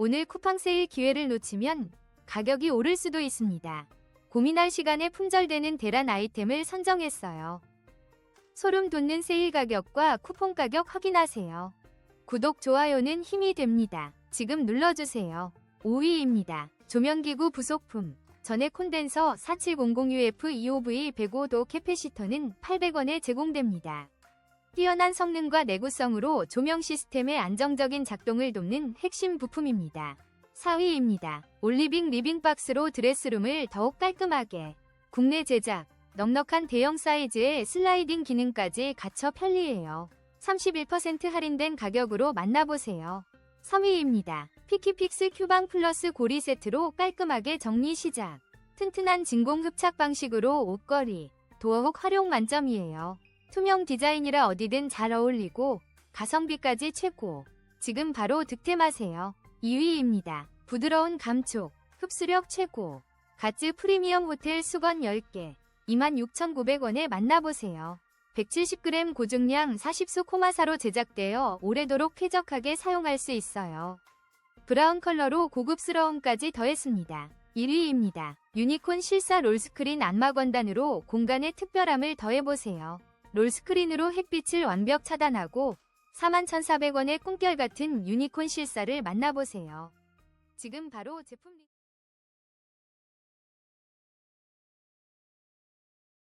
오늘 쿠팡 세일 기회를 놓치면 가격이 오를 수도 있습니다. 고민할 시간에 품절되는 대란 아이템을 선정했어요. 소름 돋는 세일 가격과 쿠폰 가격 확인하세요. 구독, 좋아요는 힘이 됩니다. 지금 눌러주세요. 5위입니다. 조명기구 부속품. 전액 콘덴서 4700UF 25V 105도 캐패시터는 800원에 제공됩니다. 뛰어난 성능과 내구성으로 조명 시스템의 안정적인 작동을 돕는 핵심 부품입니다. 4위입니다. 올리빙 리빙박스로 드레스룸을 더욱 깔끔하게. 국내 제작, 넉넉한 대형 사이즈의 슬라이딩 기능까지 갖춰 편리해요. 31% 할인된 가격으로 만나보세요. 3위입니다. 피키픽스 큐방 플러스 고리 세트로 깔끔하게 정리 시작. 튼튼한 진공 흡착 방식으로 옷걸이, 도어혹 활용 만점이에요. 투명 디자인이라 어디든 잘 어울리고 가성비까지 최고. 지금 바로 득템하세요. 2위입니다. 부드러운 감촉, 흡수력 최고. 가츠 프리미엄 호텔 수건 10개, 26,900원에 만나보세요. 170g 고중량 40수 코마사로 제작되어 오래도록 쾌적하게 사용할 수 있어요. 브라운 컬러로 고급스러움까지 더했습니다. 1위입니다. 유니콘 실사 롤스크린 안마 원단으로 공간에 특별함을 더해보세요. 롤스크린으로 햇빛을 완벽 차단하고 41,400원의 꿈결 같은 유니콘 실사를 만나보세요. 지금 바로 제품 리...